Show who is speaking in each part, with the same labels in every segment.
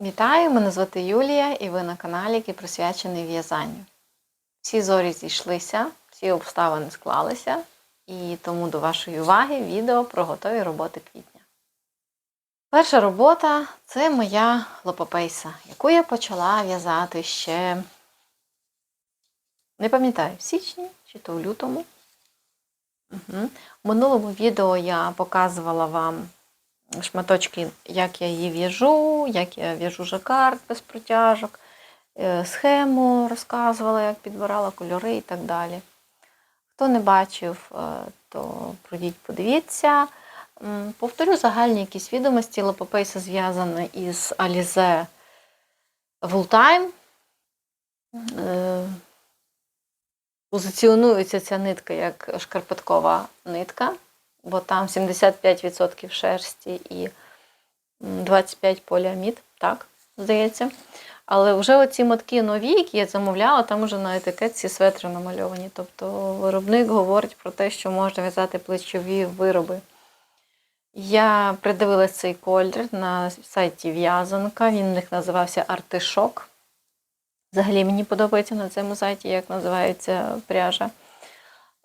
Speaker 1: Вітаю, мене звати Юлія, і ви на каналі, який присвячений в'язанню. Всі зорі зійшлися, всі обставини склалися, і тому до вашої уваги відео про готові роботи квітня. Перша робота це моя лопопейса, яку я почала в'язати ще, не пам'ятаю, в січні чи то в лютому. Угу. В минулому відео я показувала вам шматочки, як я її в'яжу, як я в'яжу жакард без протяжок, е, схему розказувала, як підбирала кольори і так далі. Хто не бачив, е, то пройдіть, подивіться. Повторю загальні якісь відомості. Лопопейса зв'язана із Alize Fulltime. Е, Позиціонується ця нитка як шкарпеткова нитка бо там 75% шерсті і м, 25 поліамід, так, здається. Але вже оці мотки нові, які я замовляла, там вже на етикетці светри намальовані. Тобто виробник говорить про те, що можна в'язати плечові вироби. Я придивилась цей колір на сайті В'язанка. Він у них називався Артишок. Взагалі мені подобається на цьому сайті, як називається пряжа.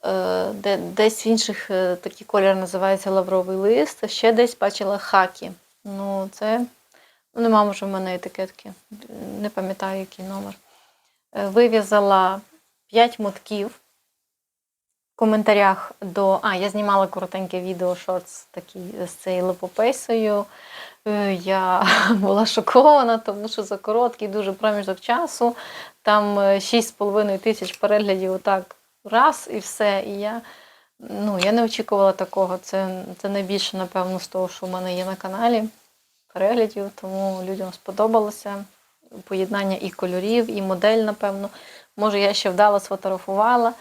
Speaker 1: Е, де, десь в інших е, такий колір називається лавровий лист, ще десь бачила хакі. Ну, це ну, нема може в мене етикетки, не пам'ятаю, який номер. Е, Вив'язала 5 мотків. В коментарях до. А, я знімала коротеньке відео шортс такий з цією лопопейсою. Я була шокована, тому що за короткий дуже проміжок часу, там е, 6,5 тисяч переглядів отак раз і все. І я, ну, я не очікувала такого. Це, це найбільше, напевно, з того, що в мене є на каналі переглядів, тому людям сподобалося поєднання і кольорів, і модель, напевно. Може, я ще вдало сфотографувала.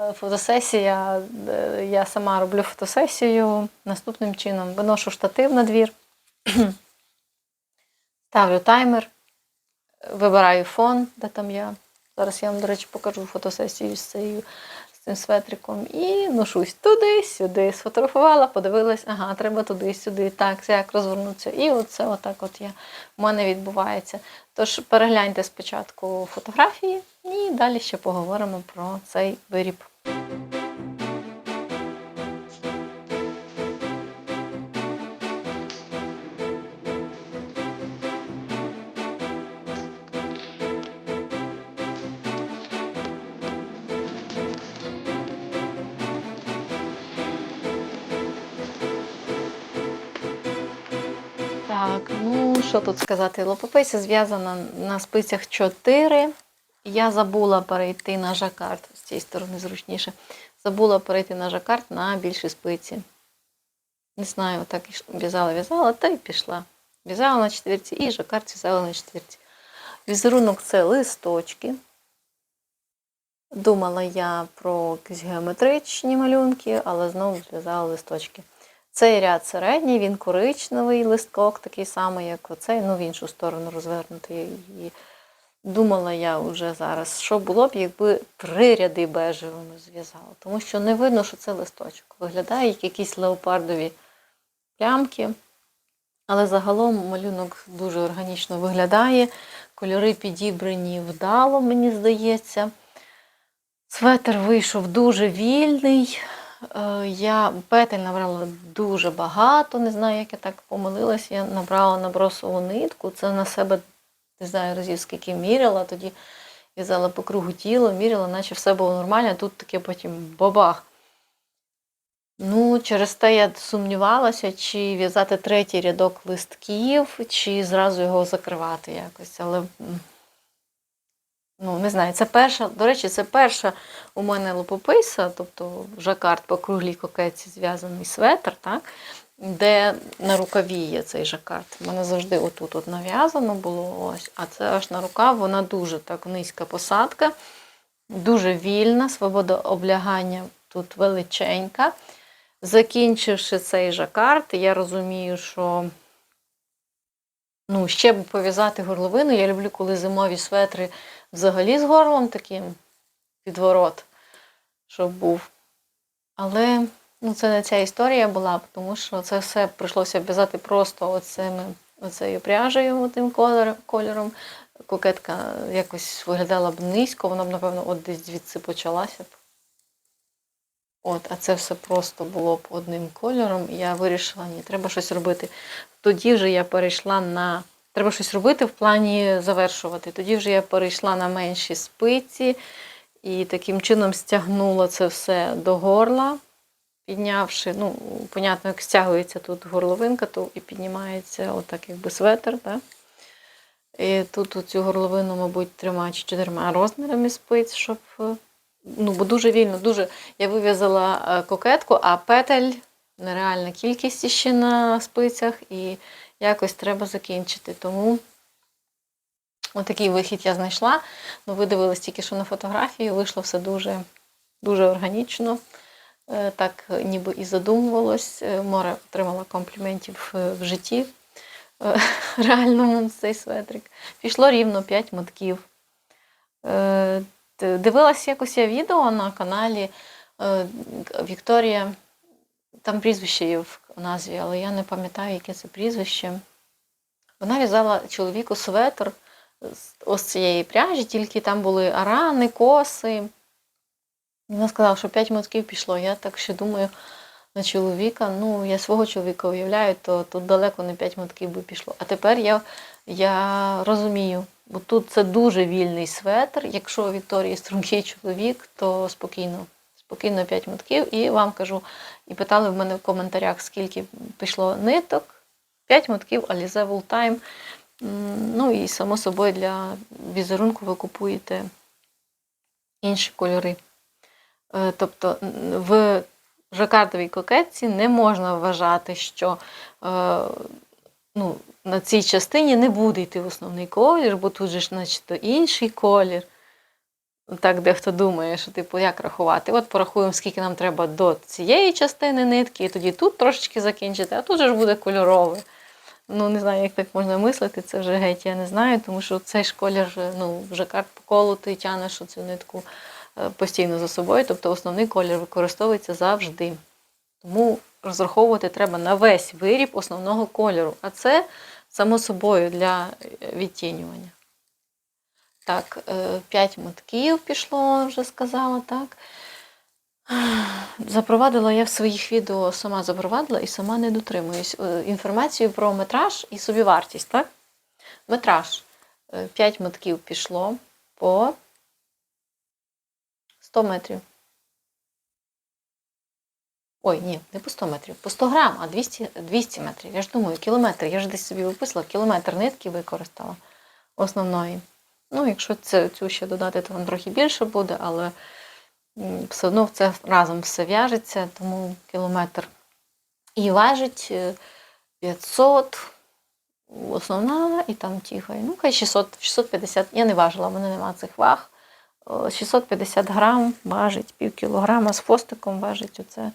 Speaker 1: Е, Фотосесія, е, я сама роблю фотосесію наступним чином. Виношу штатив на двір, ставлю таймер, вибираю фон, де там я. Зараз я вам, до речі, покажу фотосесію з, цією, цим светриком. І ношусь туди-сюди. Сфотографувала, подивилась, ага, треба туди-сюди, так, як розвернутися. І оце отак от я, в мене відбувається. Тож перегляньте спочатку фотографії і далі ще поговоримо про цей виріб. Так, ну що тут сказати? Лопопейся зв'язана на спицях 4. Я забула перейти на жакард, з цієї сторони зручніше. Забула перейти на жакард на більші спиці. Не знаю, так в'язала, в'язала, та й пішла. В'язала на четвірці і жакард в'язала на четвірці. Візерунок це листочки. Думала я про якісь геометричні малюнки, але знову зв'язала листочки. Цей ряд середній, він коричневий листкок, такий самий, як оцей, ну в іншу сторону розвернутий. І думала я вже зараз, що було б, якби три ряди бежевими зв'язала. Тому що не видно, що це листочок. Виглядає як якісь леопардові плямки. Але загалом малюнок дуже органічно виглядає. Кольори підібрані вдало, мені здається. Светр вийшов дуже вільний. Е, Я петель набрала дуже багато, не знаю, як я так помилилась. Я набрала набросову нитку. Це на себе не знаю разів, скільки міряла. Тоді в'язала по кругу тіла, міряла, наче все було нормально, тут таке потім бабах. Ну, через те я сумнівалася, чи в'язати третій рядок листків, чи зразу його закривати якось. Але ну, не знаю, це перша, до речі, це перша у мене лопописа, тобто жакард по круглій кокетці зв'язаний светр, так? де на рукаві є цей жакард. У мене завжди отут от нав'язано було, ось, а це аж на рукав, вона дуже так низька посадка, дуже вільна, свобода облягання тут величенька. Закінчивши цей жакард, я розумію, що ну, ще б пов'язати горловину. Я люблю, коли зимові светри взагалі з горлом таким підворот, щоб був. Але ну, це не ця історія була, тому що це все прийшлося в'язати просто оцими оцею пряжею, тим кольором. Кокетка якось виглядала б низько, вона б, напевно, от десь звідси почалася б. От, а це все просто було б одним кольором. І я вирішила, ні, треба щось робити. Тоді вже я перейшла на. Треба щось робити в плані завершувати. Тоді вже я перейшла на менші спиці і таким чином стягнула це все до горла, піднявши, ну, понятно, як стягується тут горловинка, то і піднімається отак, якби светр. Да? І тут цю горловину, мабуть, трьома чи чотирма розмірами спиць, щоб. е, Ну, бо дуже вільно, дуже. Я вив'язала е, кокетку, а петель нереальна кількість ще на спицях, і якось треба закінчити. Тому отакий вихід я знайшла. Ну, ви дивились тільки що на фотографії, вийшло все дуже, дуже органічно. Е, Так ніби і задумувалось. Е, Море отримала компліментів е, в житті реальному цей светрик. Пішло рівно 5 мотків. Дивилась якось я відео на каналі Вікторія. Там прізвище є в назві, але я не пам'ятаю, яке це прізвище. Вона в'язала чоловіку светр з ось цієї пряжі, тільки там були арани, коси. Вона сказала, що 5 мотків пішло. Я так ще думаю на чоловіка. Ну, я свого чоловіка уявляю, то тут далеко не 5 мотків би пішло. А тепер я, я розумію, бо тут це дуже вільний светр. Якщо у Вікторії стрункий чоловік, то спокійно. Спокійно 5 мотків. І вам кажу, і питали в мене в коментарях, скільки пішло ниток. 5 мотків Alize Wool Time. Ну і само собою для візерунку ви купуєте інші кольори. Е, Тобто в жакардовій кокетці не можна вважати, що е, ну, на цій частині не буде йти основний колір, бо тут же ж начебто інший колір. Так дехто думає, що типу як рахувати. От порахуємо, скільки нам треба до цієї частини нитки, і тоді тут трошечки закінчити, а тут же ж буде кольорове. Ну, не знаю, як так можна мислити, це вже геть, я не знаю, тому що цей е, ну, вже карт по колу ти тянеш цю нитку е, постійно за собою, тобто основний колір використовується завжди. Тому розраховувати треба на весь виріб основного кольору, а це само собою для е, відтінювання. Так, 5 мотків пішло, вже сказала, так. Запровадила я в своїх відео, сама запровадила і сама не дотримуюсь. Е, Інформацію про метраж і собівартість, так? Метраж. 5 мотків пішло по 100 метрів. Ой, ні, не по 100 метрів, по 100 грам, а 200, 200 метрів. Я ж думаю, кілометр. Я ж десь собі виписала, кілометр нитки використала основної. Ну, якщо це, цю ще додати, то воно трохи більше буде, але все одно це разом все в'яжеться, тому кілометр. І важить е, 500 основна, і там тігай. Ну, хай 600, 650. Я не важила, в мене нема цих ваг. 650 грам важить, пів кілограма з хвостиком важить оце,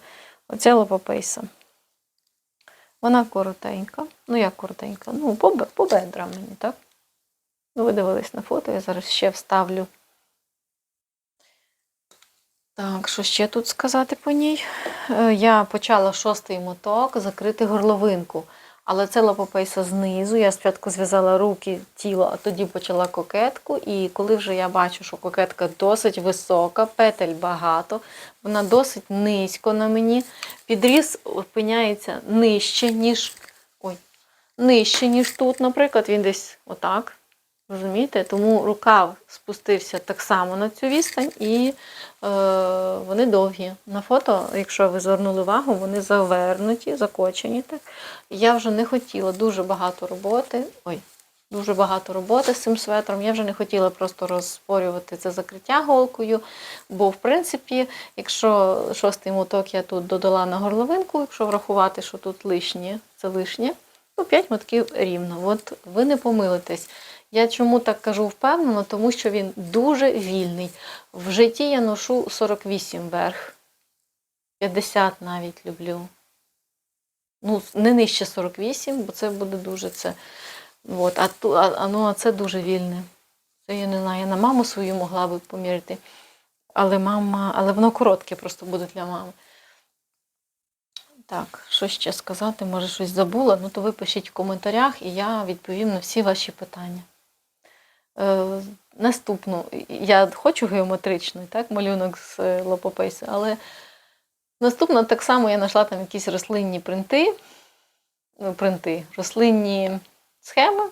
Speaker 1: оця лопопейса. Вона коротенька. Ну, як коротенька? Ну, по, по бедрам мені, так? Ну, ви дивились на фото, я зараз ще вставлю. Так, що ще тут сказати по ній? Е, Я почала шостий моток закрити горловинку. Але це лапопейса знизу. Я спочатку зв'язала руки, тіло, а тоді почала кокетку. І коли вже я бачу, що кокетка досить висока, петель багато, вона досить низько на мені. Підріз опиняється нижче, ніж. Ой, нижче, ніж тут, наприклад, він десь отак. Розумієте? Тому рукав спустився так само на цю відстань, і е, вони довгі. На фото, якщо ви звернули увагу, вони завернуті, закочені. Так. Я вже не хотіла дуже багато роботи. Ой, дуже багато роботи з цим светром. Я вже не хотіла просто розпорювати це закриття голкою. Бо, в принципі, якщо шостий моток я тут додала на горловинку, якщо врахувати, що тут лишнє, це лишнє, то 5 мотків рівно. От ви не помилитесь. Я чому так кажу впевнено, тому що він дуже вільний. В житті я ношу 48 верх, 50 навіть люблю. Ну, не нижче 48, бо це буде дуже це. От, а, а, ну, а це дуже вільне. Це я не знаю, я на маму свою могла би поміряти. Але мама, але воно коротке просто буде для мами. Так, що ще сказати? Може, щось забула? Ну, то ви пишіть в коментарях, і я відповім на всі ваші питання. Е, наступну, я хочу геометричний, так, малюнок з е, лопопейсу, але наступно так само я знайшла там якісь рослинні принти, ну, принти, рослинні схеми,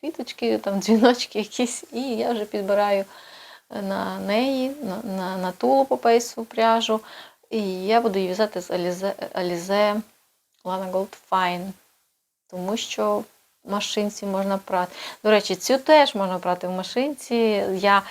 Speaker 1: квіточки, там дзвіночки якісь, і я вже підбираю на неї, на, на, на ту лопопейсу пряжу. І я буду її в'язати з Alize Lana Gold Fine, тому що машинці можна прати. До речі, цю теж можна прати в машинці. Я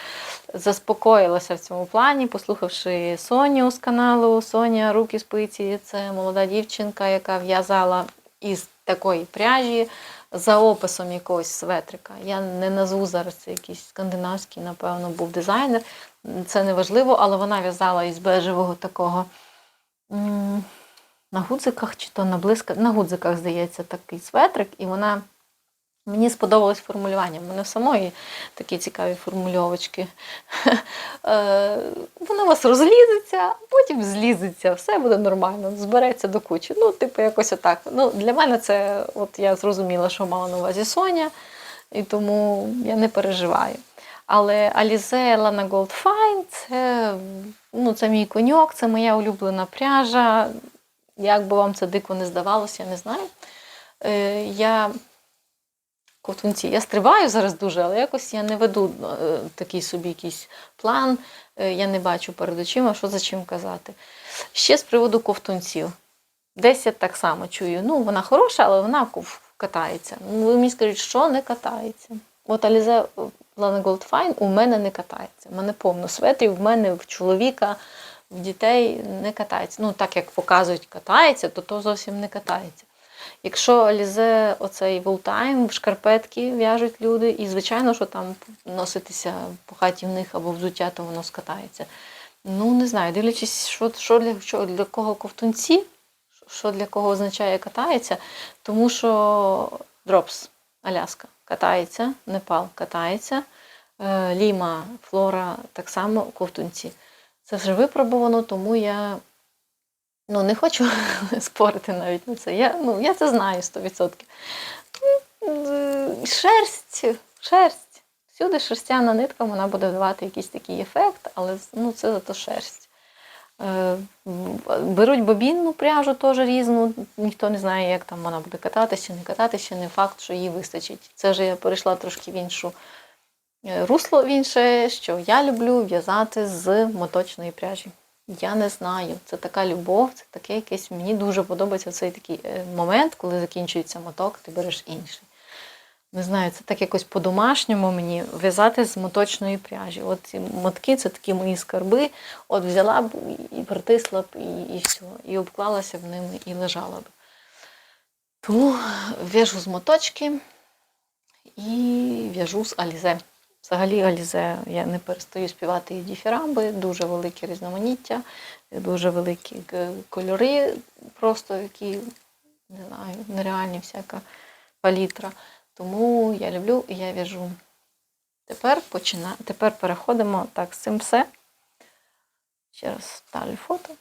Speaker 1: заспокоїлася в цьому плані, послухавши Соню з каналу Соня Руки спиці. Це молода дівчинка, яка в'язала із такої пряжі за описом якогось светрика. Я не назву зараз це якийсь скандинавський, напевно, був дизайнер. Це не важливо, але вона в'язала із бежевого такого на гудзиках чи то на близько, на гудзиках, здається, такий светрик, і вона. Мені сподобалось формулювання. У мене в самої такі цікаві формульовочки. Е, Воно у вас розлізеться, потім злізеться, все буде нормально, збереться до кучі. Ну, типу, якось отак. Ну, для мене це, от я зрозуміла, що мала на увазі Соня, і тому я не переживаю. Але Alize Lana Gold це, ну, це мій коньок, це моя улюблена пряжа. Як би вам це дико не здавалося, я не знаю. Е, Я ковтунці. Я стрибаю зараз дуже, але якось я не веду е, такий собі якийсь план. Е, Я не бачу перед очима, що за чим казати. Ще з приводу ковтунців. Десь я так само чую. Ну, вона хороша, але вона катається. Ну, ви мені скажіть, що не катається. От Alize Lana Gold Fine у мене не катається. У мене повно светрів, в мене в чоловіка, в дітей не катається. Ну, так як показують, катається, то то зовсім не катається. Якщо Alize оцей Волтайм в шкарпетки в'яжуть люди, і звичайно, що там носитися по хаті в них або взуття, то воно скатається. Ну, не знаю, дивлячись, що, що, для, що для кого ковтунці, що для кого означає катається, тому що Дропс, Аляска, катається, Непал катається, е, Ліма, Флора так само ковтунці. Це вже випробувано, тому я ну, не хочу спорити навіть на це. Я, ну, я це знаю 100%. Ну, Шерсть, шерсть. Всюди шерстяна нитка, вона буде давати якийсь такий ефект, але ну, це зато шерсть. Е, Беруть бобінну пряжу теж різну, ніхто не знає, як там вона буде кататися чи не кататися, не факт, що їй вистачить. Це вже я перейшла трошки в іншу е, русло в інше, що я люблю в'язати з моточної пряжі. Я не знаю. Це така любов, це таке якесь. Мені дуже подобається цей такий е, момент, коли закінчується моток, ти береш інший. Не знаю, це так якось по-домашньому мені в'язати з моточної пряжі. От ці мотки це такі мої скарби. От взяла б і притисла б, і, і все. І обклалася б ними і лежала б. Тому в'яжу з моточки і в'яжу з алізе. Взагалі Алізе я не перестаю співати і діфірамби, дуже велике різноманіття, дуже великі кольори, просто які, не знаю, нереальні всяка палітра. Тому я люблю і я в'яжу. Тепер почина... Тепер переходимо так з цим все. Ще раз ставлю фото.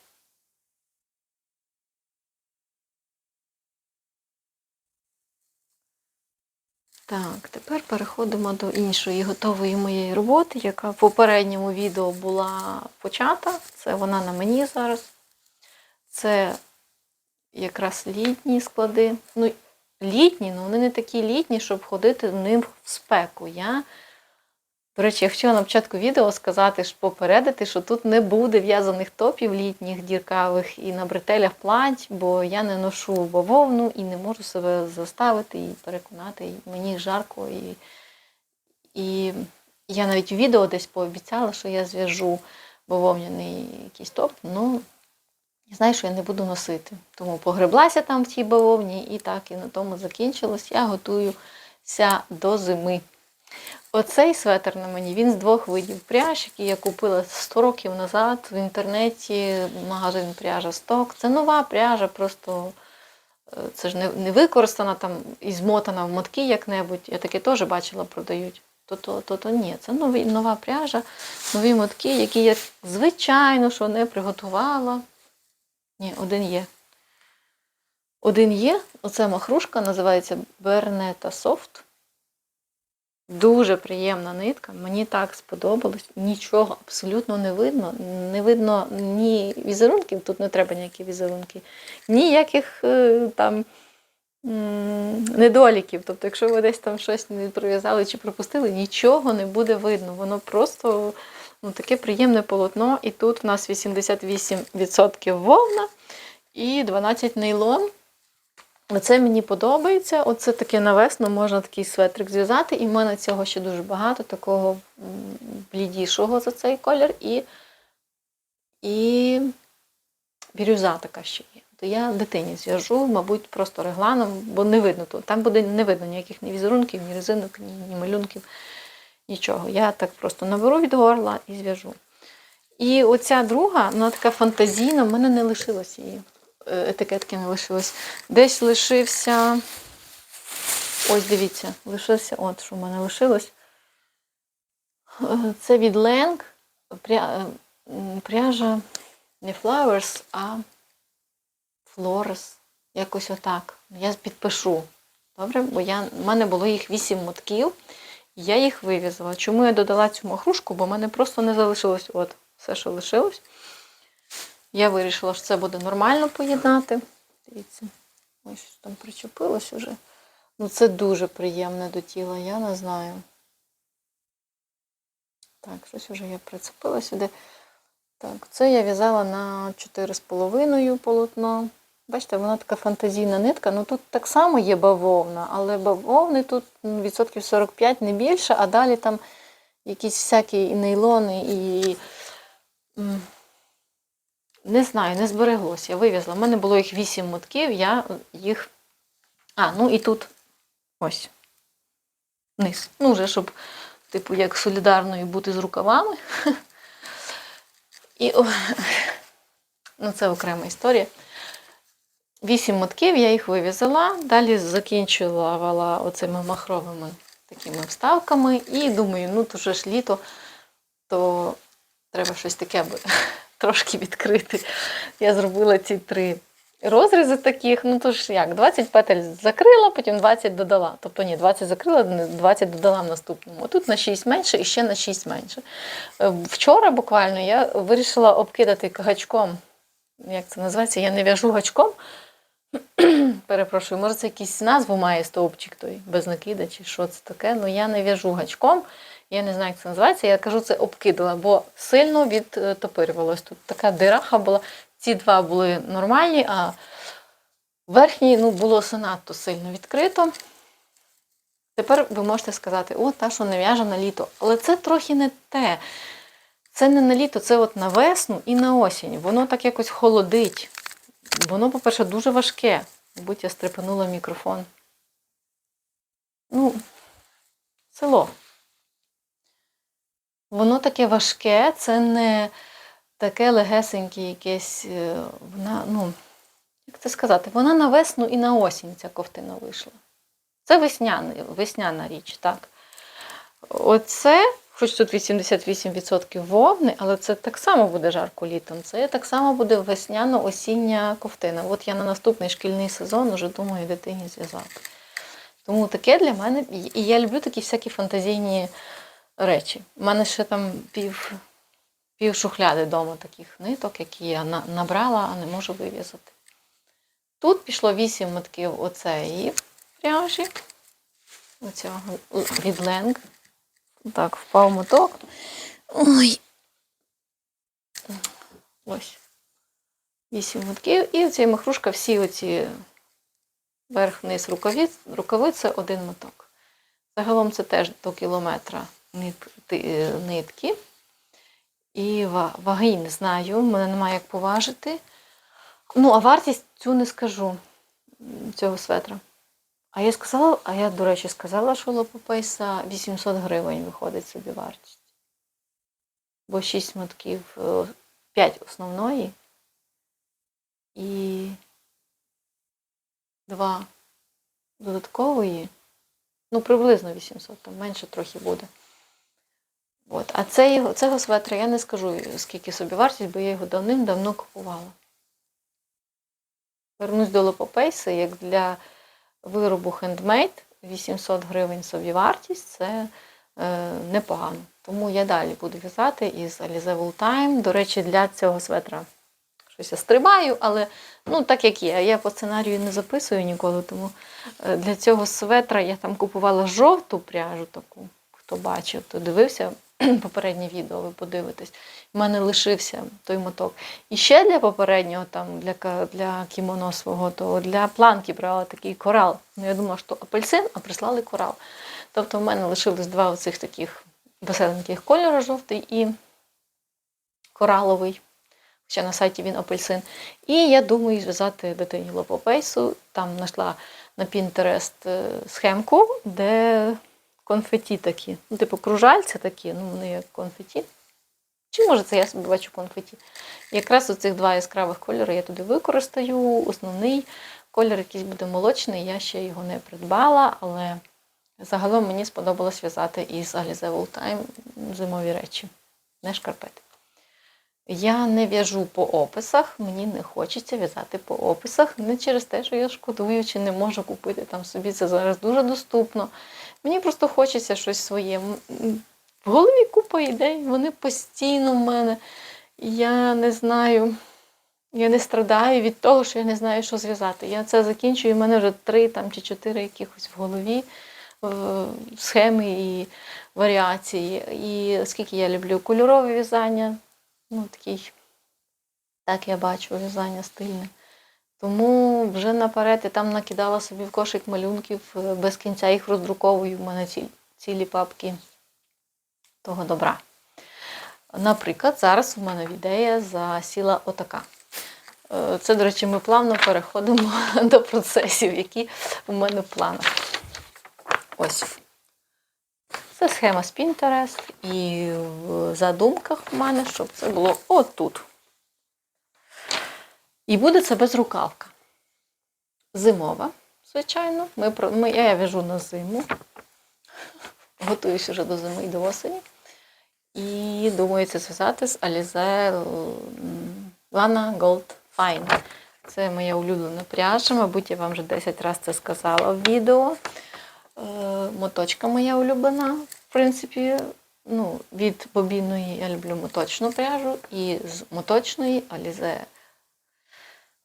Speaker 1: Так, тепер переходимо до іншої готової моєї роботи, яка в попередньому відео була почата. Це вона на мені зараз. Це якраз літні склади. Ну, літні, але вони не такі літні, щоб ходити в ним в спеку. Я, до речі, я хотіла на початку відео сказати, що попередити, що тут не буде в'язаних топів літніх, діркавих і на бретелях плать, бо я не ношу бавовну і не можу себе заставити і переконати. І мені жарко. І, і я навіть у відео десь пообіцяла, що я зв'яжу бавовняний якийсь топ. Ну, я знаю, що я не буду носити. Тому погреблася там в тій бавовні, і так, і на тому закінчилось. Я готуюся до зими. Оцей светр на мені, він з двох видів пряж, який я купила 100 років назад в інтернеті, магазин пряжа Сток. Це нова пряжа, просто е, це ж не, не використана там і змотана в мотки як-небудь. Я таке теж бачила, продають. То-то, то-то ні, це нові, нова пряжа, нові мотки, які я, звичайно, що не приготувала. Ні, один є. Один є, оце махрушка, називається Бернета Софт. Дуже приємна нитка, мені так сподобалось. Нічого абсолютно не видно. Не видно ні візерунків, тут не треба ніякі візерунки, ніяких е, там недоліків. Тобто, якщо ви десь там щось не пров'язали чи пропустили, нічого не буде видно. Воно просто ну, таке приємне полотно. І тут в нас 88% вовна і 12 нейлон. Оце мені подобається. Оце таке на весну можна такий светрик зв'язати. І в мене цього ще дуже багато, такого блідішого за цей колір. І, і бірюза така ще є. То я дитині зв'яжу, мабуть, просто регланом, бо не видно тут. Там буде не видно ніяких ні візерунків, ні резинок, ні, ні малюнків, нічого. Я так просто наберу від горла і зв'яжу. І оця друга, вона така фантазійна, в мене не лишилось її. Е, Етикетки не лишилось. Десь лишився. Ось дивіться, лишився, от що в мене лишилось. Е, Це від Ленг. Пря... е, Пряжа не Flowers, а Flores. Якось отак. Я підпишу. Добре? Бо я... в мене було їх 8 мотків. Я їх вив'язала. Чому я додала цю махрушку? Бо в мене просто не залишилось от все, що лишилось. Я вирішила, що це буде нормально поєднати. Дивіться, ось щось там причепилось уже. Ну, це дуже приємне до тіла, я не знаю. Так, щось вже я прицепила сюди. Так, це я в'язала на 4,5 полотно. Бачите, вона така фантазійна нитка. Ну тут так само є бавовна, але бавовни тут ну, відсотків 45 не більше, а далі там якісь всякі і нейлони, і. Не знаю, не збереглося. Я вивезла. У мене було їх 8 мотків, я їх. А, ну і тут ось. Низ. Ну, вже, щоб, типу, як солідарною бути з рукавами. І ну, це окрема історія. Вісім мотків я їх вив'язала, далі закінчувала оцими махровими такими вставками. І думаю, ну то вже ж літо, то треба щось таке би трошки відкрити. Я зробила ці три розрізи таких. Ну то ж як, 20 петель закрила, потім 20 додала. Тобто ні, 20 закрила, 20 додала в наступному. Тут на 6 менше і ще на 6 менше. Е, Вчора буквально я вирішила обкидати гачком. Як це називається? Я не в'яжу гачком. Перепрошую, може це якийсь назву має стовпчик той без накида чи що це таке. Ну я не в'яжу гачком. Я не знаю, як це називається. Я кажу, це обкидала, бо сильно відтопирювалось. Тут така дираха була. Ці два були нормальні, а верхній ну, було занадто сильно відкрито. Тепер ви можете сказати, о, та, що не в'яже на літо. Але це трохи не те. Це не на літо, це от на весну і на осінь. Воно так якось холодить. Воно, по-перше, дуже важке. Мабуть, я стрепенула мікрофон. Ну, село. Воно таке важке, це не таке легесеньке якесь. е, Вона, ну, як це сказати, вона на весну і на осінь ця ковтина вийшла. Це весняна, весняна річ, так. Оце, хоч тут 88% вовни, але це так само буде жарко літом. Це так само буде весняно-осіння ковтина. От я на наступний шкільний сезон вже думаю дитині зв'язати. Тому таке для мене. І я люблю такі всякі фантазійні речі. У мене ще там пів, пів шухляди вдома таких ниток, які я на- набрала, а не можу вив'язати. Тут пішло 8 мотків оцеї пряжі. Оцього від Ленг. Так, впав моток. Ой. Ось. Вісім мотків. І оця махрушка, всі оці верх-вниз рукавиць, рукавиці один моток. Загалом це теж до кілометра нитки. І ва- ваги не знаю, в мене немає як поважити. Ну, а вартість цю не скажу цього светра. А я сказала, а я, до речі, сказала, що лопопейса 800 гривень виходить собі вартість. Бо 6 мотків, 5 основної і 2 додаткової. Ну, приблизно 800, там менше трохи буде. От. А цей, цього светра я не скажу, скільки собі вартість, бо я його давним-давно купувала. Вернусь до лопопейси, як для виробу хендмейд 800 гривень собівартість це е, непогано. Тому я далі буду в'язати із Alize Time. До речі, для цього светра щось я стрибаю, але ну, так як є. Я по сценарію не записую ніколи, тому е, для цього светра я там купувала жовту пряжу таку. Хто бачив, то дивився попереднє відео, ви подивитесь. У мене лишився той моток. І ще для попереднього, там, для, для кімоно свого, то для планки брала такий корал. Ну, я думала, що апельсин, а прислали корал. Тобто в мене лишилось два оцих таких веселеньких кольори, жовтий і кораловий. Ще на сайті він апельсин. І я думаю зв'язати дитині лопопейсу. Там знайшла на е, схемку, де конфеті такі. Ну, типу, кружальця такі, ну вони як конфеті. Чи може це я собі бачу конфеті? Якраз оцих два яскравих кольори я туди використаю. Основний колір якийсь буде молочний, я ще його не придбала, але загалом мені сподобалось в'язати із Alize Wool Time зимові речі, не шкарпети. Я не в'яжу по описах, мені не хочеться в'язати по описах, не через те, що я шкодую чи не можу купити там собі. Це зараз дуже доступно. Мені просто хочеться щось своє. В голові купа ідей, вони постійно в мене. Я не знаю, я не страдаю від того, що я не знаю, що зв'язати. Я це закінчую, і в мене вже три там, чи чотири якихось в голові е, схеми і варіації. І скільки я люблю кольорове в'язання, ну такий, так я бачу, в'язання стильне. Тому вже наперед я там накидала собі в кошик малюнків, е, без кінця їх роздруковую. У мене ці, цілі папки того добра. Наприклад, зараз у мене ідея засіла отака. Е, Це, до речі, ми плавно переходимо до процесів, які у мене в планах. Ось. Це схема з Pinterest, і в задумках в мене, щоб це було отут. І буде це безрукавка. Зимова, звичайно. Ми, ми, я в'яжу на зиму. Готуюся вже до зими і до осені. І думаю це зв'язати з Alize Lana Gold Fine. Це моя улюблена пряжа. Мабуть, я вам вже 10 разів це сказала в відео. Е, Моточка моя улюблена. В принципі, ну, від бобінної я люблю моточну пряжу, і з моточної Alize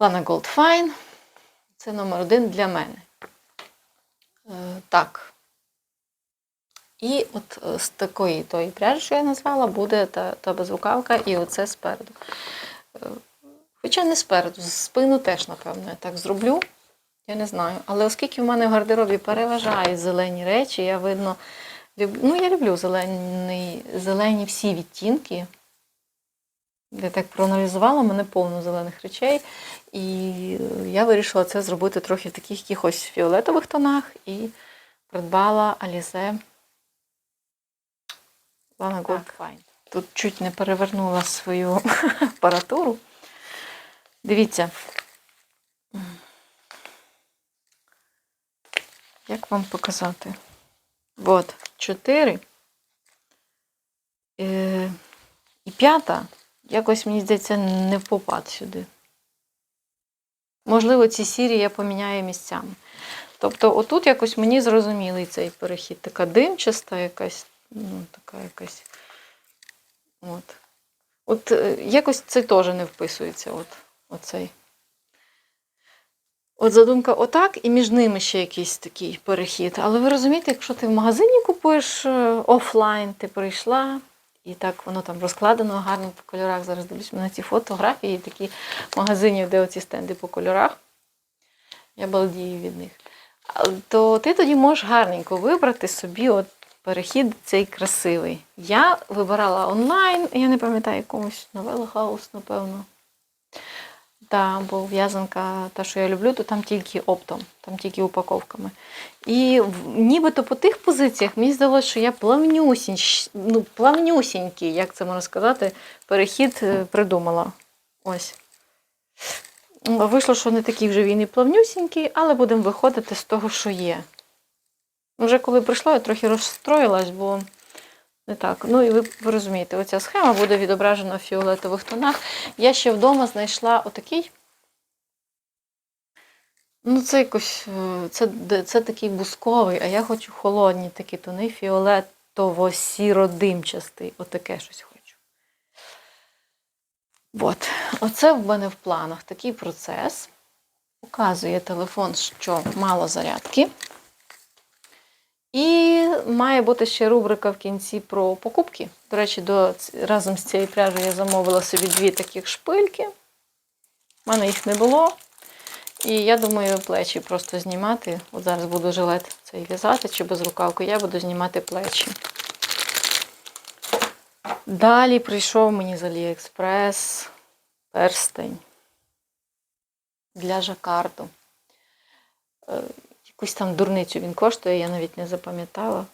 Speaker 1: Gold Fine. Це номер один для мене. Е, Так. І от е, з такої тої пряжі, що я назвала, буде та, та безрукавка, і оце спереду. Е, Хоча не спереду, спину теж, напевно, я так зроблю. Я не знаю. Але оскільки в мене в гардеробі переважають зелені речі, я видно. Люб... Ну, я люблю зелені, зелені всі відтінки. Я так проаналізувала, в мене повно зелених речей. І я вирішила це зробити трохи в таких якихось фіолетових тонах і придбала Alize Lana Gold Fine. Тут чуть не перевернула свою апаратуру. Дивіться. Як вам показати? От, чотири. Е, і п'ята, якось, мені здається, не в попад сюди. Можливо, ці сірі я поміняю місцями. Тобто, отут якось мені зрозумілий цей перехід. Така димчаста якась, ну, така якась. От. От е, якось це теж не вписується. От, оцей. От задумка отак, і між ними ще якийсь такий перехід. Але ви розумієте, якщо ти в магазині купуєш е, офлайн, ти прийшла, і так воно там розкладено гарно по кольорах. Зараз дивлюсь на ці фотографії, такі магазинів, де оці стенди по кольорах. Я балдію від них. То ти тоді можеш гарненько вибрати собі от перехід цей красивий. Я вибирала онлайн, я не пам'ятаю якомусь House, напевно. Та, бо в'язанка, та, що я люблю, то там тільки оптом, там тільки упаковками. І нібито по тих позиціях мені здалося, що я плавнюсінь, ну, плавнюсінький, як це можна сказати, перехід е, придумала. Ось. Вийшло, що не такий вже він і плавнюсінький, але будемо виходити з того, що є. Вже коли прийшла, я трохи розстроїлась, бо не так. Ну і ви, розумієте, оця схема буде відображена в фіолетових тонах. Я ще вдома знайшла отакий Ну, це якось е, це, це такий бусковий, а я хочу холодні, такі тони фіолетово-сіро-димчастий. Отаке щось хочу. От. Оце в мене в планах такий процес. Показує телефон, що мало зарядки. І має бути ще рубрика в кінці про покупки. До речі, до, разом з цією пряжею я замовила собі дві таких шпильки. У мене їх не було. І я думаю, плечі просто знімати. От зараз буду жилет цей в'язати чи без рукавки, я буду знімати плечі. Далі прийшов мені з Аліекспрес перстень для жакарду. Якусь там дурницю він коштує, я навіть не запам'ятала.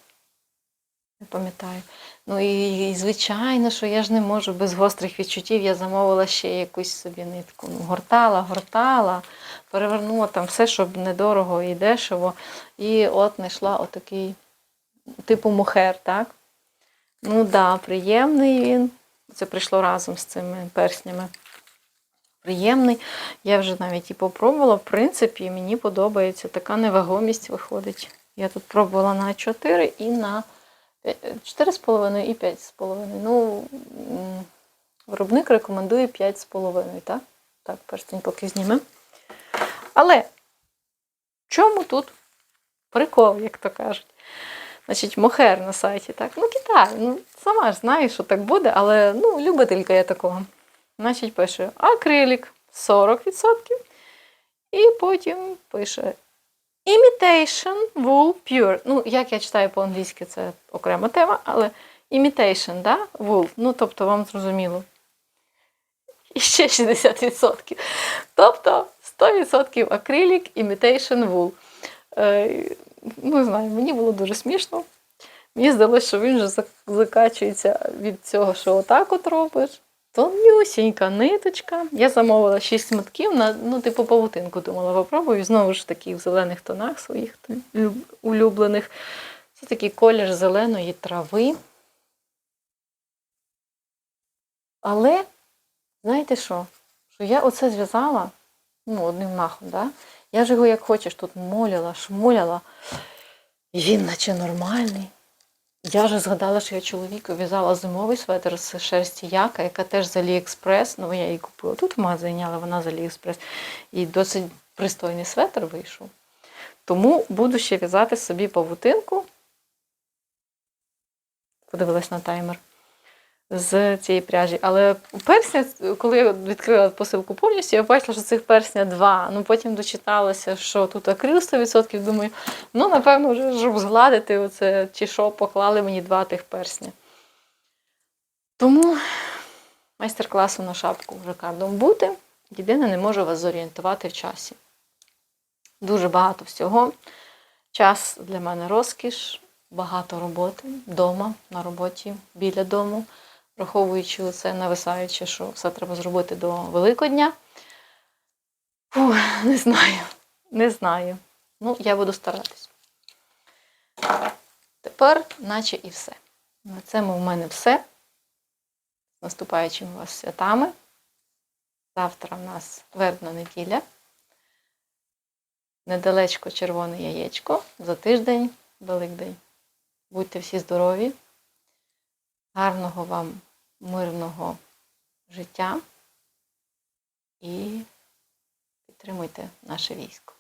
Speaker 1: Не пам'ятаю. Ну і, і звичайно, що я ж не можу без гострих відчуттів. Я замовила ще якусь собі нитку. Ну, гортала, гортала, перевернула там все, щоб недорого і дешево. І от знайшла отакий, типу мухер, так? Ну так, да, приємний він. Це прийшло разом з цими перснями. Приємний. Я вже навіть і попробувала. В принципі, мені подобається. Така невагомість виходить. Я тут пробувала на 4 і на 4,5 і 5,5. Ну, виробник рекомендує 5,5, так? Так, перстень поки знімемо. Але чому тут прикол, як то кажуть? Значить, мохер на сайті, так? Ну, Китай, ну, сама ж знаєш, що так буде, але ну, любителька я такого. Значить, пише акрилік 40%. І потім пише Imitation Wool Pure. Ну, як я читаю по-англійськи, це окрема тема, але imitation, да? Wool. Ну, тобто, вам зрозуміло. І ще 60%. Тобто 100% акрилік, imitation wool. Е, не знаю, мені було дуже смішно. Мені здалося, що він вже закачується від цього, що отак от робиш. Тонюсінька ниточка. Я замовила 6 мотків на ну, типу павутинку, думала, попробую. Знову ж таки в зелених тонах своїх улюблених. Це такий колір зеленої трави. Але, знаєте що? Що я оце зв'язала ну, одним махом, да? Я ж його як хочеш тут моляла, шмуляла. І він наче нормальний. Я вже згадала, що я чоловіку в'язала зимовий светр з шерсті яка, яка теж з Аліекспрес. Ну, я її купила тут в магазині, але вона з Аліекспрес. І досить пристойний светр вийшов. Тому буду ще в'язати собі павутинку. Подивилась на таймер з цієї пряжі. Але персня, коли я відкрила посилку повністю, я бачила, що цих персня два. Ну потім дочиталася, що тут акрил 100%. Думаю, ну напевно, вже щоб згладити оце, чи що, поклали мені два тих персня. Тому майстер-класу на шапку жакардом бути. Єдине, не можу вас зорієнтувати в часі. Дуже багато всього. Час для мене розкіш, багато роботи вдома, на роботі, біля дому, враховуючи це, нависаючи, що все треба зробити до Великодня. Фу, не знаю, не знаю. Ну, я буду старатись. Тепер, наче і все. На цьому в мене все. З наступаючими вас святами. Завтра в нас вербна неділя. Недалечко червоне яєчко. За тиждень Великдень. Будьте всі здорові. Гарного вам мирного життя і підтримуйте наше військо.